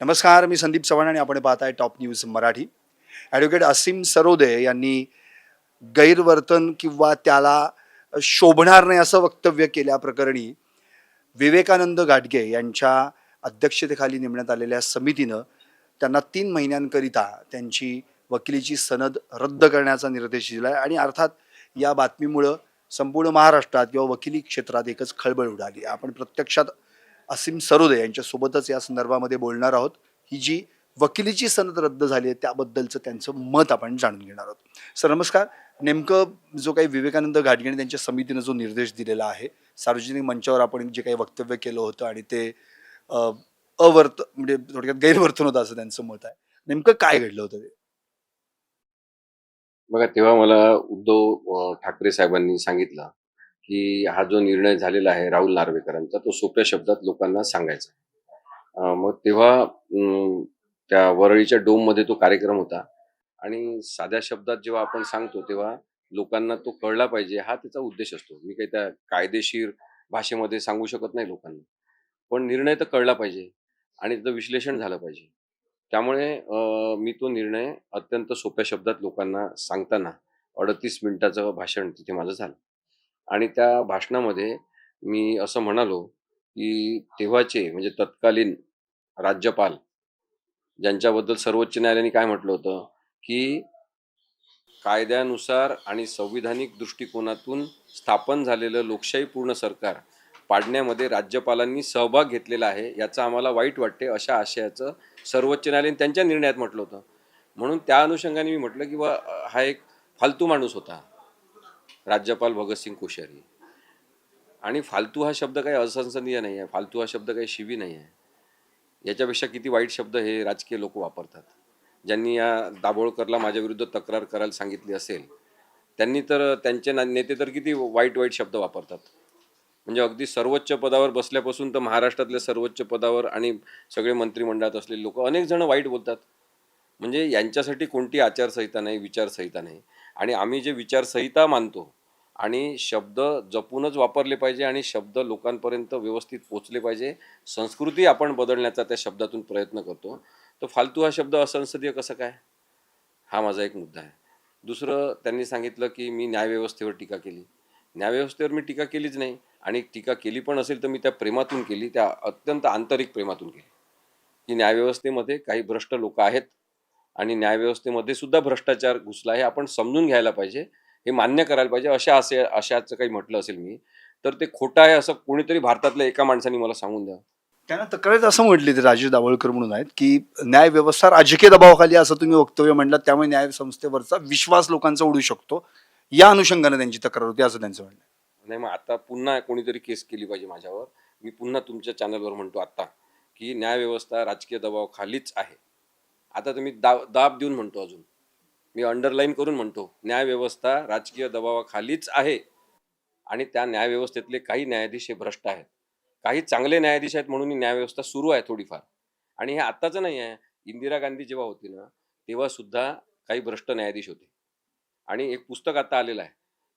नमस्कार मी संदीप चव्हाण आणि आपण पाहत आहे top news Marathi. Advocate Asim Sarode यांनी गैरवर्तन किंवा त्याला शोभणार नाही असं वक्तव्य केल्याप्रकरणी विवेकानंद घाटगे यांच्या अध्यक्षतेखाली नेमण्यात आलेल्या समितीनं त्यांना तीन महिन्यांकरिता त्यांची वकिलीची सनद रद्द करण्याचा निर्देश दिला आहे आणि अर्थात या बातमीमुळं संपूर्ण महाराष्ट्रात किंवा वकिली क्षेत्रात एकच खळबळ उडाली. आपण प्रत्यक्षात असीम सरोदे यांच्यासोबतच या संदर्भामध्ये बोलणार आहोत. ही जी वकिलीची सनद रद्द झाली आहे त्याबद्दलचं त्यांचं मत आपण जाणून घेणार आहोत. सर नमस्कार. नेमकं जो काही विवेकानंद घाटगे त्यांच्या समितीनं जो निर्देश दिलेला आहे सार्वजनिक मंचावर आपण जे काही वक्तव्य केलं होतं आणि ते अवर्त म्हणजे थोडक्यात गैरवर्तन होतं असं त्यांचं मत आहे. नेमकं काय घडलं होतं ते? बघा तेव्हा मला उद्धव ठाकरे साहेबांनी सांगितलं की हा जो निर्णय झालेला आहे राहुल नार्वेकरांचा तो सोप्या शब्दात लोकांना सांगायचा. मग तेव्हा त्या वरळीच्या डोममध्ये तो कार्यक्रम होता. आणि साध्या शब्दात जेव्हा आपण सांगतो तेव्हा लोकांना तो कळला पाहिजे. हा त्याचा उद्देश असतो. मी काही त्या कायदेशीर भाषेमध्ये सांगू शकत नाही लोकांना. पण निर्णय तर कळला पाहिजे आणि त्याचं विश्लेषण झालं पाहिजे. त्यामुळे मी तो निर्णय अत्यंत सोप्या शब्दात लोकांना सांगताना अडतीस मिनिटाचं भाषण तिथे माझं झालं. आणि त्या भाषणामध्ये मी असं म्हणालो की तेव्हाचे म्हणजे तत्कालीन राज्यपाल ज्यांच्याबद्दल सर्वोच्च न्यायालयाने काय म्हटलं होतं की कायद्यानुसार आणि संविधानिक दृष्टिकोनातून स्थापन झालेलं लोकशाहीपूर्ण सरकार पाडण्यामध्ये राज्यपालांनी सहभाग घेतलेला आहे याचं आम्हाला वाईट वाटते अशा आशयाचं सर्वोच्च न्यायालयाने त्यांच्या निर्णयात म्हटलं होतं. म्हणून त्या अनुषंगाने मी म्हटलं की बा हा एक फालतू माणूस होता. राज्यपाल भगतसिंग कोश्यारी. आणि फालतू हा शब्द काही असंसनीय नाही आहे फालतू हा शब्द काही शिवी नाही आहे याच्यापेक्षा किती वाईट शब्द हे राजकीय लोक वापरतात. ज्यांनी या दाभोळकरला माझ्या विरुद्ध तक्रार करायला सांगितली असेल त्यांनी तर त्यांचे ना- नेते तर किती वाईट वाईट शब्द वापरतात. म्हणजे अगदी सर्वोच्च पदावर बसल्यापासून तर महाराष्ट्रातल्या सर्वोच्च पदावर आणि सगळे मंत्रिमंडळात असलेले लोक अनेक जण वाईट बोलतात. म्हणजे यांच्यासाठी कोणती आचारसंहिता नाही विचारसंहिता नाही. आणि आम्ही जे विचारसंहिता मानतो आणि शब्द जपूनच वापरले पाहिजे आणि शब्द लोकांपर्यंत व्यवस्थित पोचले पाहिजे. संस्कृती आपण बदलण्याचा त्या शब्दातून प्रयत्न करतो. तर फालतू हा शब्द असंसदीय कसं काय? हा माझा एक मुद्दा आहे. दुसरं त्यांनी सांगितलं की मी न्यायव्यवस्थेवर टीका केली. न्यायव्यवस्थेवर मी टीका केलीच नाही. आणि टीका केली पण असेल तर मी त्या प्रेमातून केली त्या अत्यंत आंतरिक प्रेमातून केली. की न्यायव्यवस्थेमध्ये काही भ्रष्ट लोक आहेत आणि न्यायव्यवस्थेमध्ये सुद्धा भ्रष्टाचार घुसला हे आपण समजून घ्यायला पाहिजे. हे मान्य करायला पाहिजे अशा असे अशाचं काही म्हटलं असेल मी तर ते खोटं आहे असं कोणीतरी भारतातल्या एका माणसाने मला सांगून द्या. त्यांना तक्रारीत असं म्हटले ते राजेश दाभोळकर म्हणून आहेत की न्याय व्यवस्था राजकीय दबावाखाली असं तुम्ही वक्तव्य म्हणलं त्यामुळे न्याय संस्थेवरचा विश्वास लोकांचा उडू शकतो. या अनुषंगाने त्यांची तक्रार होती असं त्यांचं म्हणणं. नाही मग आता पुन्हा कोणीतरी केस केली पाहिजे माझ्यावर. मी पुन्हा तुमच्या चॅनलवर म्हणतो आता की न्यायव्यवस्था राजकीय दबावाखालीच आहे. आता तुम्ही दाब दाब देऊन म्हणतो अजून. मी अंडरलाईन करून म्हणतो न्यायव्यवस्था राजकीय दबावाखालीच आहे आणि त्या न्यायव्यवस्थेतले काही न्यायाधीश हे भ्रष्ट आहेत. काही चांगले न्यायाधीश आहेत म्हणून ही न्यायव्यवस्था सुरू आहे थोडीफार. आणि हे आत्ताचं नाही आहे. इंदिरा गांधी जेव्हा होती ना तेव्हा सुद्धा काही भ्रष्ट न्यायाधीश होते. आणि एक पुस्तक आता आलेलं आहे.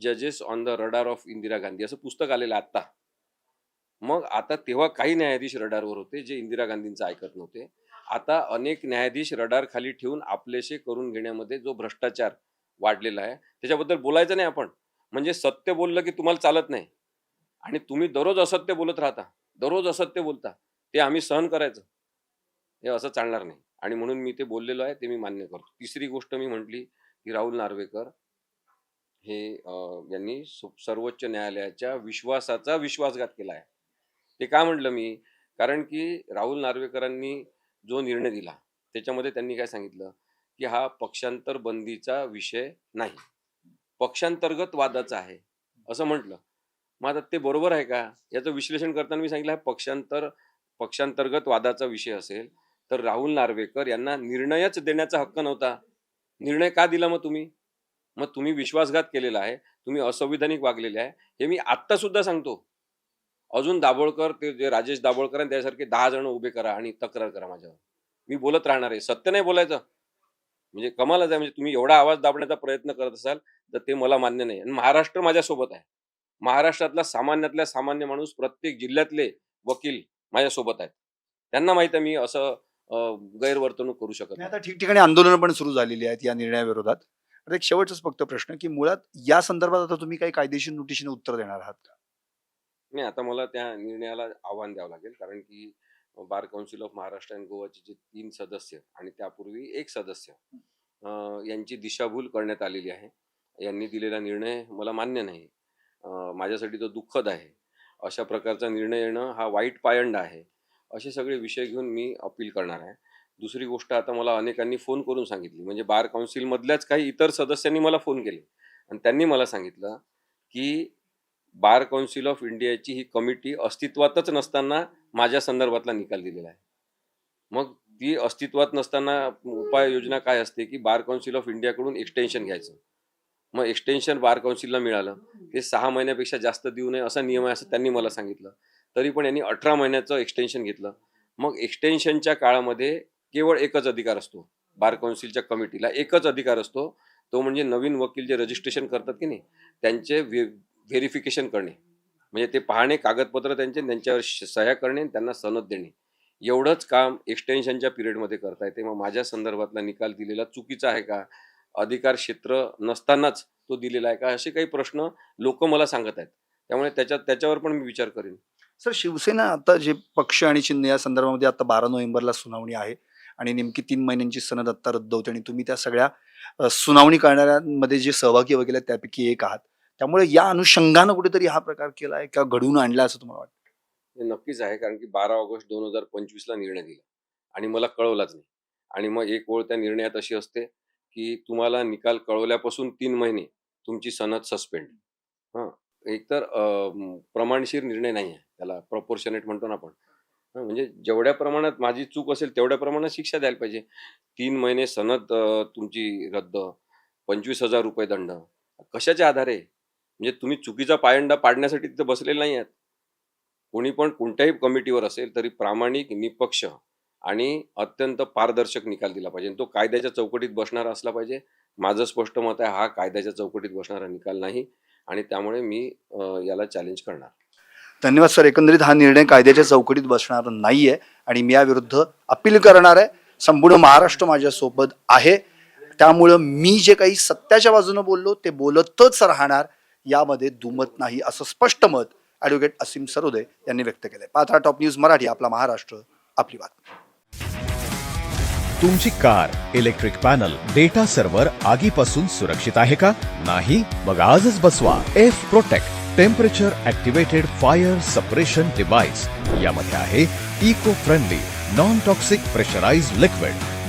जजेस on the radar of Indira Gandhi असं पुस्तक आलेलं आहे आत्ता. मग आता तेव्हा काही न्यायाधीश रडारवर होते जे इंदिरा गांधींचं ऐकत नव्हते. आता अनेक न्यायाधीश रडार खाली ठेवून आपलेसे करून घेण्यामध्ये जो भ्रष्टाचार वाढलेला आहे त्याच्याबद्दल बोलायचं नाही आपण. म्हणजे सत्य बोललं की तुम्हाला चालत नाही. आणि तुम्ही दररोज असत्य बोलत राहता. दररोज असत्य बोलता. ते आम्ही सहन करायचं. हे असं चालणार नाही. आणि म्हणून मी ते बोललेलो आहे ते मी मान्य करतो. तिसरी गोष्ट मी म्हटली की राहुल नार्वेकर हे यांनी सर्वोच्च न्यायालयाच्या विश्वासाचा विश्वासघात केला आहे. ते का म्हटलं मी? कारण की राहुल नार्वेकरांनी जो निर्णय दिला. त्याच्यामध्ये त्यांनी काय सांगितलं? की हा पक्षांतर बंदीचा विषय नाही. पक्षांतर्गत वादाचा आहे. असं म्हटलं. मग आता ते बरोबर आहे का? याचं विश्लेषण करताना मी सांगितलं पक्षांतर पक्षांतर्गत वादाचा विषय असेल तर राहुल नार्वेकर यांना निर्णयच देण्याचा हक्क नव्हता. निर्णय का दिला मग तुम्ही? मग तुम्ही विश्वासघात केलेला आहे तुम्ही असंविधानिक वागलेले आहे. हे मी आत्ता सुद्धा सांगतो. अजून दाभोळकर ते जे राजेश दाभोळकर आणि त्यासारखे दहा जण उभे करा आणि तक्रार करा माझ्यावर. मी बोलत राहणार आहे. सत्य नाही बोलायचं. म्हणजे कमालच आहे. म्हणजे तुम्ही एवढा आवाज दाबण्याचा प्रयत्न करत असाल तर ते मला मान्य नाही. आणि महाराष्ट्र माझ्यासोबत आहे. महाराष्ट्रातला सामान्यातल्या सामान्य माणूस प्रत्येक जिल्ह्यातले वकील माझ्यासोबत आहेत. त्यांना माहीत आहे मी असं गैरवर्तणूक करू शकत नाही. आता ठिकठिकाणी आंदोलनं पण सुरू झालेली आहेत या निर्णयाविरोधात. आता एक शेवटचाच फक्त प्रश्न की मुळात या संदर्भात आता तुम्ही काही कायदेशीर नोटिशीने उत्तर देणार आहात का? नाही आता मला त्या निर्णयाला आव्हान द्यावं लागेल. कारण की Bar Council of Maharashtra and गोवाचे जे तीन सदस्य आणि त्यापूर्वी एक सदस्य अं, यांची दिशाभूल करण्यात आलेली आहे. यांनी दिलेला निर्णय मला मान्य नाही. अं, माझ्यासाठी तो दुःखद आहे. अशा प्रकारचा निर्णय येणं हा वाईट पायंडा आहे. असे सगळे विषय घेऊन मी अपील करणार आहे. दुसरी गोष्ट आता मला अनेकांनी फोन करून सांगितली. म्हणजे बार काउन्सिलमधल्याच काही इतर सदस्यांनी मला फोन केले. आणि त्यांनी मला सांगितलं की बार काउन्सिल ऑफ इंडियाची ही कमिटी अस्तित्वातच नसताना माझ्या संदर्भातला निकाल दिलेला आहे. मग ती अस्तित्वात नसताना उपाययोजना काय असते की बार काउन्सिल ऑफ इंडियाकडून एक्सटेन्शन घ्यायचं. मग एक्सटेन्शन बार काउन्सिलला मिळालं. ते सहा महिन्यापेक्षा जास्त देऊ नये असा नियम आहे असं त्यांनी मला सांगितलं. तरी पण यांनी अठरा महिन्याचं एक्सटेन्शन घेतलं. मग एक्सटेन्शनच्या काळामध्ये केवळ एकच अधिकार असतो. बार काउन्सिलच्या कमिटीला एकच अधिकार असतो. तो म्हणजे नवीन वकील जे रजिस्ट्रेशन करतात की नाही त्यांचे व्हेरिफिकेशन करणे. म्हणजे ते पाहणे कागदपत्र त्यांचे त्यांच्यावर श- सह्या करणे त्यांना सनद देणे. एवढंच काम एक्सटेन्शनच्या पिरियडमध्ये करता येते. मग माझ्या संदर्भातला निकाल दिलेला चुकीचा आहे का? अधिकार क्षेत्र नसतानाच तो दिलेला आहे का? असे काही प्रश्न लोक मला सांगत आहेत. त्यामुळे त्याच्यात त्याच्यावर पण मी विचार करेन. सर शिवसेना आता जे पक्ष आणि चिन्ह या संदर्भामध्ये आता बारा नोव्हेंबरला सुनावणी आहे आणि नेमकी तीन महिन्यांची सनद आत्ता रद्द होते आणि तुम्ही त्या सगळ्या सुनावणी करणाऱ्यांमध्ये जे सहभागी वगैरे त्यापैकी एक आहात. त्यामुळे या अनुषंगानं कुठेतरी हा प्रकार केला आहे का घडवून आणला असं तुम्हाला वाटतं? हे नक्कीच आहे कारण की बारा ऑगस्ट दोन हजार पंचवीसला निर्णय दिला आणि मला कळवलाच नाही. आणि मग एक ओळ त्या निर्णयात अशी असते की तुम्हाला निकाल कळवल्यापासून तीन महिने तुमची सनद सस्पेंड. हां एकतर प्रमाणशीर निर्णय नाही आहे त्याला प्रपोर्शनेट म्हणतो ना आपण. म्हणजे जेवढ्या प्रमाणात माझी चूक असेल तेवढ्या प्रमाणात शिक्षा द्यायला पाहिजे. तीन महिने सनद तुमची रद्द पंचवीस हजार रुपये दंड. कशाच्या आधारे? म्हणजे तुम्ही चुकीचा पायंडा पाडण्यासाठी तिथे बसलेले नाही आहात. कोणी पण कोणत्याही कमिटीवर असेल तरी प्रामाणिक निपक्ष आणि अत्यंत पारदर्शक निकाल दिला पाहिजे. तो कायद्याच्या चौकटीत बसणारा असला पाहिजे. माझं स्पष्ट मत आहे हा कायद्याच्या चौकटीत बसणारा निकाल नाही आणि त्यामुळे मी याला चॅलेंज करणार. धन्यवाद सर. एकंदरीत हा निर्णय कायद्याच्या चौकटीत बसणार नाहीये आणि मी याविरुद्ध अपील करणार आहे. संपूर्ण महाराष्ट्र माझ्यासोबत आहे. त्यामुळं मी जे काही सत्याच्या बाजूनं बोललो ते बोलतच राहणार. यामध्ये दुमत नाही असं स्पष्ट मत ॲडव्होकेट असीम सरोदे यांनी व्यक्त केलंय. पात्रा टॉप न्यूज मराठी आपला महाराष्ट्र आपली बात तुमची car electric panel data server आगीपासून सुरक्षित आहे का? नाही? मग आजच बसवा. F protect temperature activated fire suppression device यामध्ये आहे eco friendly non toxic pressurise liquid